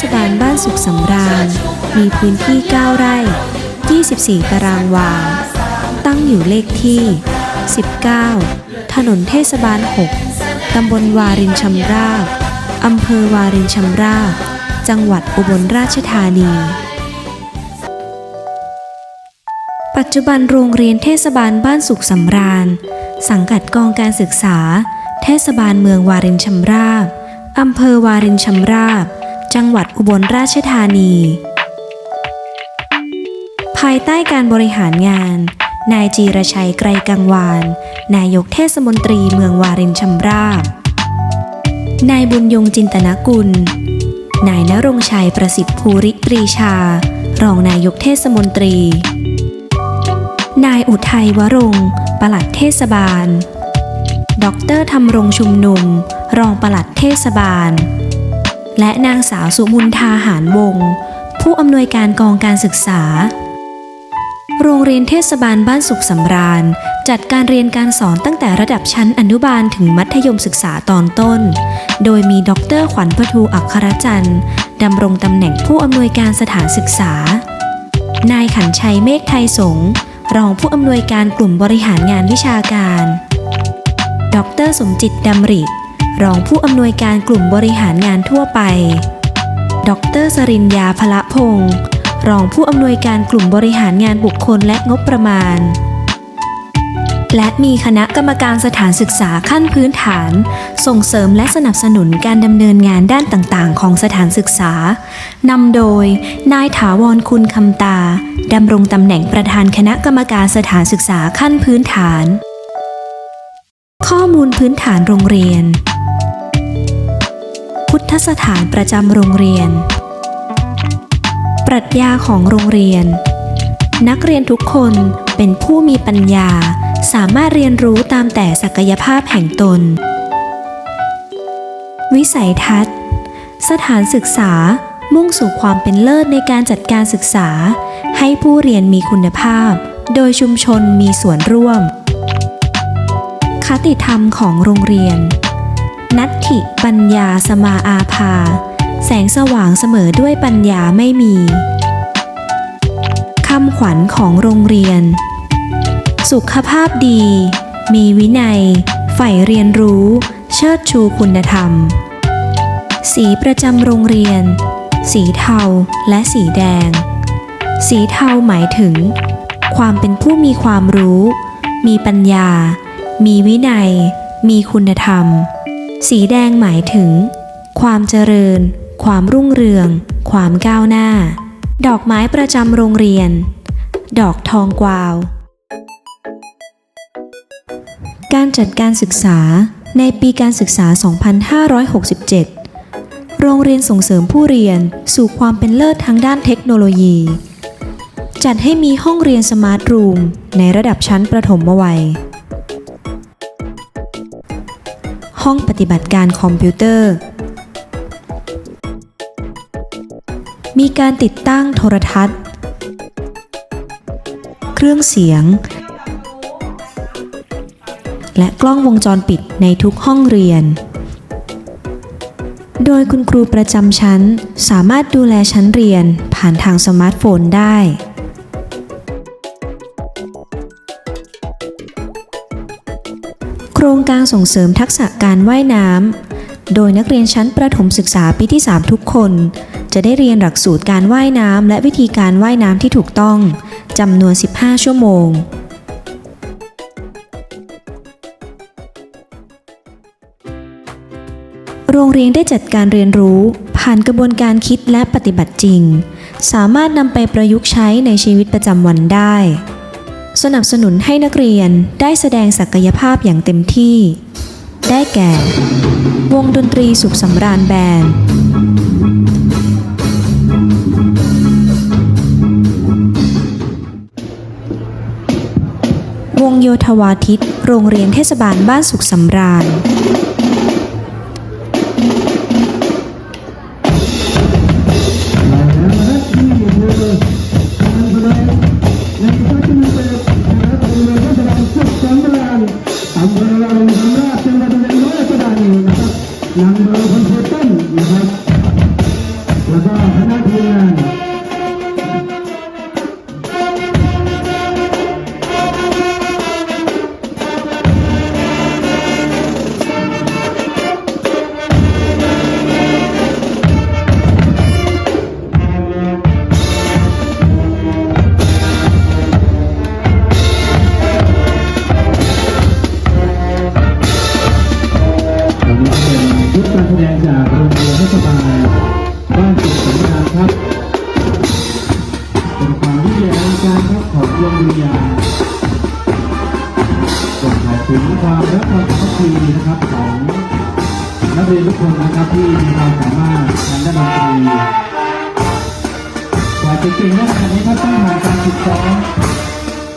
ศบาลบ้านสุขสำราญ มีพื้นที่ 9 ไร่ 24 ตารางวา ตั้งอยู่เลขที่ 19 ถนนเทศบาล 6 ตำบลวารินชำราบอำเภอวารินชำราบ จังหวัดอุบลราชธานี ปัจจุบันโรงเรียนเทศบาลบ้านสุขสำราญ สังกัดกองการศึกษา เทศบาลเมืองวารินชำราบอำเภอวารินชำราบ จังหวัดอุบลราชธานี ภายใต้การบริหารงาน นายจีรชัยไกรกังวาน นายกเทศมนตรีเมืองวารินชำราบ นายบุญยงจินตนกุล นายนรงชัยประสิทธิ์ภูริปรีชา รองนายกเทศมนตรี นายอุทัยวรงค์ปลัดเทศบาล ดรธรรมรงชุมนุม รองปลัดเทศบาล และนางสาวสุมุนทาหารวงศ์ผู้อำนวยการกองการศึกษา โรงเรียนเทศบาลบ้านสุขสำราญ จัดการเรียนการสอนตั้งแต่ระดับชั้นอนุบาลถึงมัธยมศึกษาตอนต้น โดยมีดรขวัญพทูอัครจันทร์ดำรงตำแหน่งผู้อำนวยการสถานศึกษา นายขันชัยเมฆไทยสงรองผู้อำนวยการกลุ่มบริหารงานวิชาการ ดรสมจิตดำริ รองผู้อำนวยการกลุ่มบริหารงานทั่วไป ดรสรินยาพละพงศ์รองผู้อำนวยการกลุ่มบริหารงานบุคคลและงบประมาณ และมีคณะกรรมการสถานศึกษาขั้นพื้นฐาน ส่งเสริมและสนับสนุนการดำเนินงานด้านต่างๆ ของสถานศึกษานำโดย นายถาวรคุณคำตาดำรงตำแหน่งประธานคณะกรรมการสถานศึกษาขั้นพื้นฐาน ข้อมูลพื้นฐานโรงเรียน พุทธสถานประจำโรงเรียน ปรัชญาของโรงเรียน นักเรียนทุกคนเป็นผู้มีปัญญา สามารถเรียนรู้ตามแต่ศักยภาพแห่งตน วิสัยทัศน์ สถานศึกษามุ่งสู่ความเป็นเลิศในการจัดการศึกษา ให้ผู้เรียนมีคุณภาพ โดยชุมชนมีส่วนร่วม คติธรรมของโรงเรียน นัตถิปัญญาสมาอาภา แสงสว่างเสมอด้วยปัญญาไม่มีคำขวัญของโรงเรียน สุขภาพดี มีวินัย ใฝ่เรียนรู้ เชิดชูคุณธรรม สีประจำโรงเรียน สีเทาและสีแดง สีเทาหมายถึง ความเป็นผู้มีความรู้ มีปัญญา มีวินัย มีคุณธรรม สีแดงหมายถึง ความเจริญ ความรุ่งเรือง ความก้าวหน้า ดอกไม้ประจำโรงเรียน ดอกทองกวาว การจัดการศึกษาในปีการศึกษา 2567 โรงเรียนส่งเสริมผู้เรียนสู่ความเป็นเลิศทางด้านเทคโนโลยี จัดให้มีห้องเรียนสมาร์ทรูมในระดับชั้นประถมวัย ห้องปฏิบัติการคอมพิวเตอร์ มีการติดตั้งโทรทัศน์ เครื่องเสียง และกล้องวงจรปิดในทุกห้องเรียน โดยคุณครูประจำชั้นสามารถดูแลชั้นเรียนผ่านทางสมาร์ทโฟนได้ การส่งเสริมทักษะการว่ายน้ำ โดยนักเรียนชั้นประถมศึกษาปีที่ 3 ทุกคน จะได้เรียนหลักสูตรการว่ายน้ำและวิธีการว่ายน้ำที่ถูกต้องจำนวน 15 ชั่วโมงโรงเรียนได้จัดการเรียนรู้ผ่านกระบวนการคิดและปฏิบัติจริง สามารถนำไปประยุกต์ใช้ในชีวิตประจำวันได้ สนับสนุนให้นักเรียนได้แสดงศักยภาพอย่างเต็มที่ ได้แก่ วงดนตรีสุขสำราญแบนด์วงโยธวาทิต โรงเรียนเทศบาลบ้านสุขสำราญ อ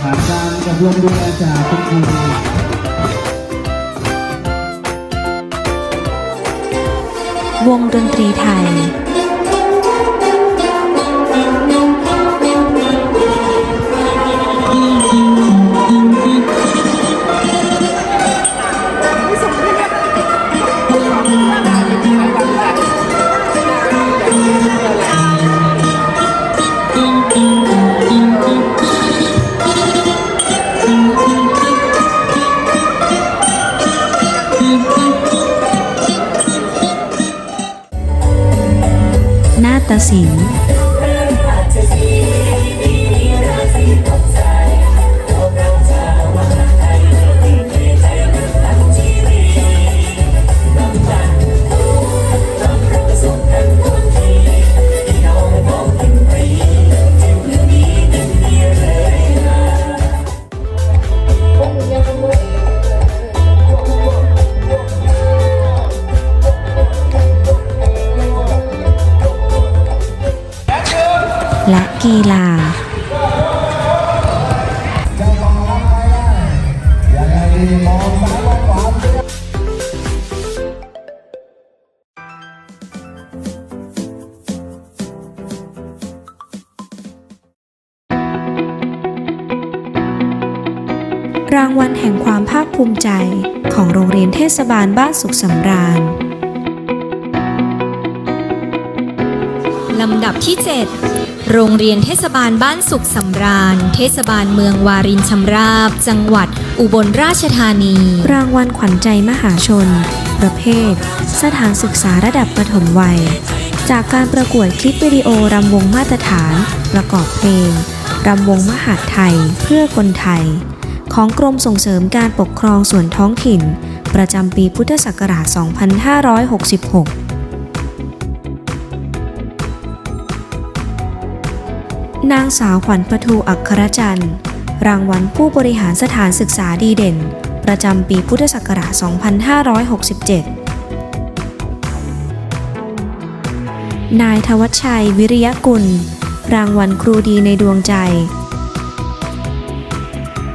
ผ่านการอบรมดูแลจากคุณครูวงดนตรีไทยนา ฏ กีฬารางวัลแห่งความภาคภูมิใจของโรงเรียนเทศบาลบ้านสุขสำราญ ลำดับที่ 7 โรงเรียนเทศบาลบ้านสุขสำราญ เทศบาลเมืองวารินชำราบ จังหวัดอุบลราชธานี รางวัลขวัญใจมหาชน ประเภท สถานศึกษาระดับประถมวัย จากการประกวดคลิปวิดีโอรำวงมาตรฐาน ประกอบเพลงรำวงมหาไทยเพื่อคนไทย ของกรมส่งเสริมการปกครองส่วนท้องถิ่น ประจำปีพุทธศักราช 2566 นางสาวขวัญประทูอัครจันทร์ รางวัลผู้บริหารสถานศึกษาดีเด่น ประจำปีพุทธศักราช 2567 นายทวัชชัยวิริยกุล รางวัลครูดีในดวงใจ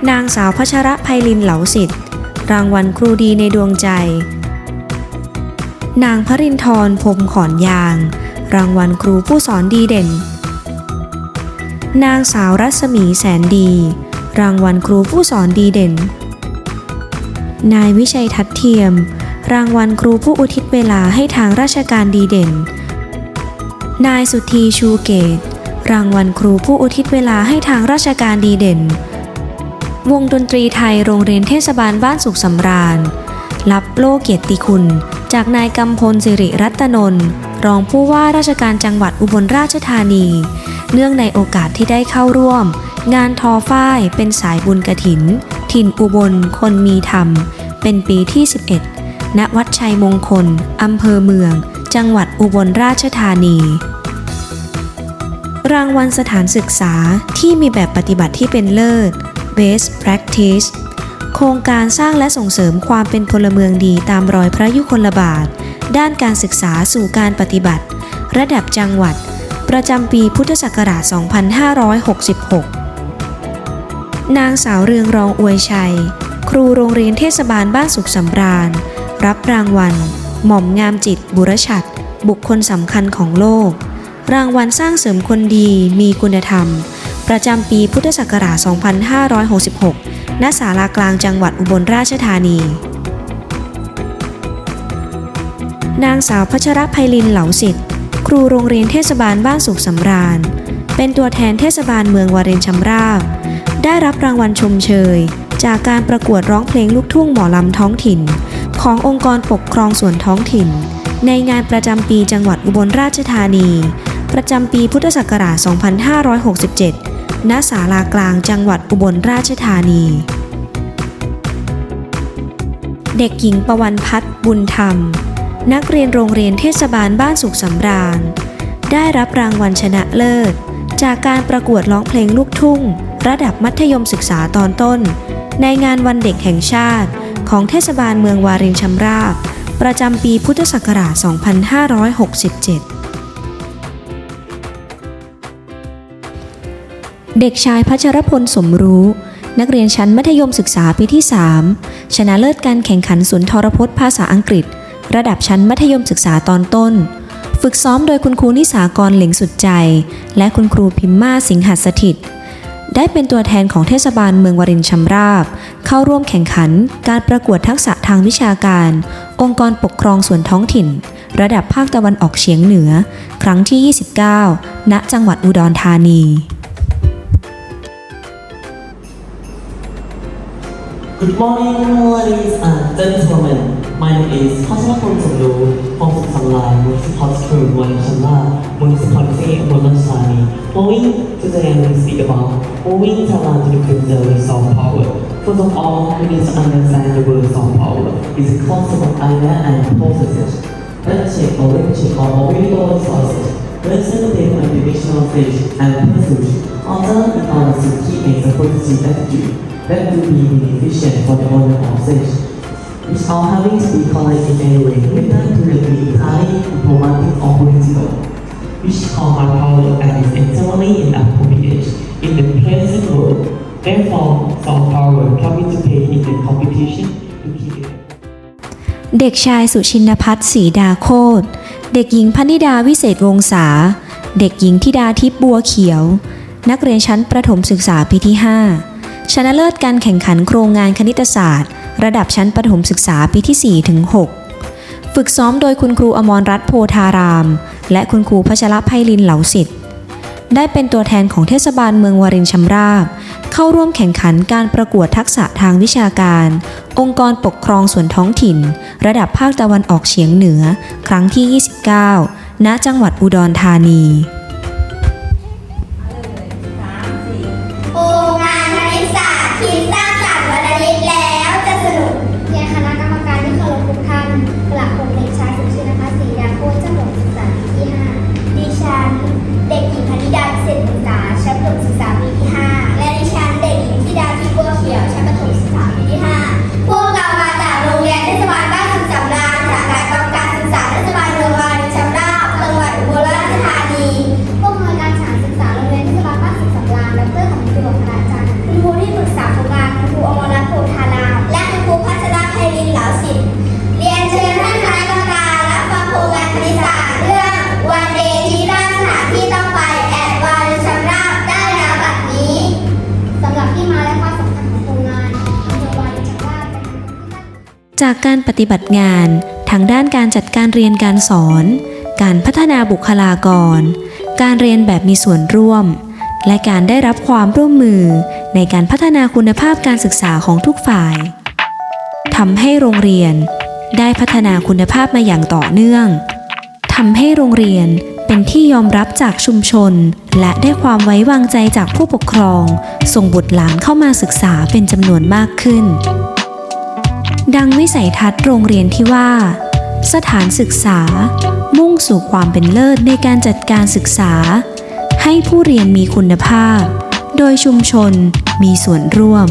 นางสาวพัชระไพลินเหลาสิทธิ์ รางวัลครูดีในดวงใจ นางพรินทร์พรหมขอนยาง รางวัลครูผู้สอนดีเด่น นางสาวรัศมีแสนดี รางวัลครูผู้สอนดีเด่น นายวิชัยทัดเทียม รางวัลครูผู้อุทิศเวลาให้ทางราชการดีเด่น นายสุธีชูเกต รางวัลครูผู้อุทิศเวลาให้ทางราชการดีเด่น วงดนตรีไทยโรงเรียนเทศบาลบ้านสุขสำราญ รับโล่เกียรติคุณ จากนายกำพลสิริรัตนนท์รองผู้ว่าราชการจังหวัดอุบลราชธานี เนื่องในโอกาสที่ได้เข้าร่วม งานทอฝ้ายเป็นสายบุญกระถิน ถิ่นอุบลคนมีธรรม เป็นปีที่ 11 ณ วัดชัยมงคล อำเภอเมือง จังหวัดอุบลราชธานี รางวัลสถานศึกษาที่มีแบบปฏิบัติที่เป็นเลิศ Best Practice โครงการสร้างและส่งเสริมความเป็นพลเมืองดีตามรอยพระยุคลบาท ด้านการศึกษาสู่การปฏิบัติ ระดับจังหวัด ประจำปีพุทธศักราช 2566 นางสาวเรืองรองอวยชัย ครูโรงเรียนเทศบาลบ้านสุขสำราญ รับรางวัล หม่อมงามจิต บุรชัด บุคคลสำคัญของโลก รางวัลสร้างเสริมคนดีมีคุณธรรม ประจำปีพุทธศักราช 2566 ณ ศาลากลางจังหวัดอุบลราชธานีนางสาวพัชรไพลินเหลาสิทธิ์ ครูโรงเรียนเทศบาลบ้านสุขสำราญ เป็นตัวแทนเทศบาลเมืองวารินชำราบ ได้รับรางวัลชมเชย จากการประกวดร้องเพลงลูกทุ่งหมอลำท้องถิ่น ขององค์กรปกครองส่วนท้องถิ่น ในงานประจำปีจังหวัดอุบลราชธานี ประจำปีพุทธศักราช 2567 ณ ศาลากลางจังหวัดอุบลราชธานี เด็กหญิงประวันพัฒน์บุญธรรม นักเรียนโรงเรียนเทศบาลบ้านสุขสำราญ ได้รับรางวัลชนะเลิศ จากการประกวดร้องเพลงลูกทุ่ง ระดับมัธยมศึกษาตอนต้น ในงานวันเด็กแห่งชาติ ของเทศบาลเมืองวารินชำราบ ประจำปีพุทธศักราช 2567เด็กชายพัชรพลสมรู้ นักเรียนชั้นมัธยมศึกษาปีที่ 3 ชนะเลิศการแข่งขันสุนทรพจน์ภาษาอังกฤษ ระดับชั้นมัธยมศึกษาตอนต้น ฝึกซ้อมโดยคุณครูนิสากรเหลิงสุดใจ และคุณครูพิมมาสิงหัสถิต ได้เป็นตัวแทนของเทศบาลเมืองวรินชำราบ เข้าร่วมแข่งขันการประกวดทักษะทางวิชาการ องค์กรปกครองส่วนท้องถิ่น ระดับภาคตะวันออกเฉียงเหนือ ครั้งที่ 29 ณ จังหวัดอุดรธานี Good morning, ladies and gentlemen. My name is Pasapon Sulu from Samla Municipal School, Wanchala, Municipality Monashani. Moving today, I will speak about moving talent to preserve soft power. First of all, we need to understand the word soft power. It's a concept of idea and processes. Check or check our available resources. Representative and divisional stage and pursuit. Although in order to keep a positive attitude that will be beneficial for the owner of stage. It's all having to be correct in any way, whether to be entirely diplomatic or political. Which call hard power and is entirely inappropriate in the present world. Therefore, soft power coming to play in the competition to keep it. เด็กชายสุชินพัฒน์ศรีดาโคตร เด็กหญิงพนิดาวิเศษวงศา เด็กหญิงธิดาทิพย์บัวเขียว นักเรียนชั้นประถมศึกษาปีที่ 5 ชนะเลิศการแข่งขันโครงงานคณิตศาสตร์ ระดับชั้นประถมศึกษาปีที่ 4 ถึง 6 ฝึกซ้อมโดยคุณครูอมรรัตน์โพธาราม และคุณครูพัชรไพลินเหลาสิทธิ์ได้เป็นตัวแทนของเทศบาลเมืองวารินชำราบ เข้าร่วมแข่งขันการประกวดทักษะทางวิชาการ องค์กรปกครองส่วนท้องถิ่น ระดับภาคตะวันออกเฉียงเหนือ ครั้งที่ 29 ณ จังหวัดอุดรธานี ฏิบัติงานทางด้านการจัดการเรียนการสอน การพัฒนาบุคลากร การเรียนแบบมีส่วนร่วม และการได้รับความร่วมมือในการพัฒนาคุณภาพการศึกษาของทุกฝ่ายทำให้โรงเรียนได้พัฒนาคุณภาพมาอย่างต่อเนื่องทำให้โรงเรียนเป็นที่ยอมรับจากชุมชน และได้ความไว้วางใจจากผู้ปกครอง ส่งบุตรหลานเข้ามาศึกษาเป็นจำนวนมากขึ้น ดังวิสัยทัศน์โรงเรียนที่ว่า สถานศึกษา มุ่งสู่ความเป็นเลิศในการจัดการศึกษา ให้ผู้เรียนมีคุณภาพ โดยชุมชนมีส่วนร่วม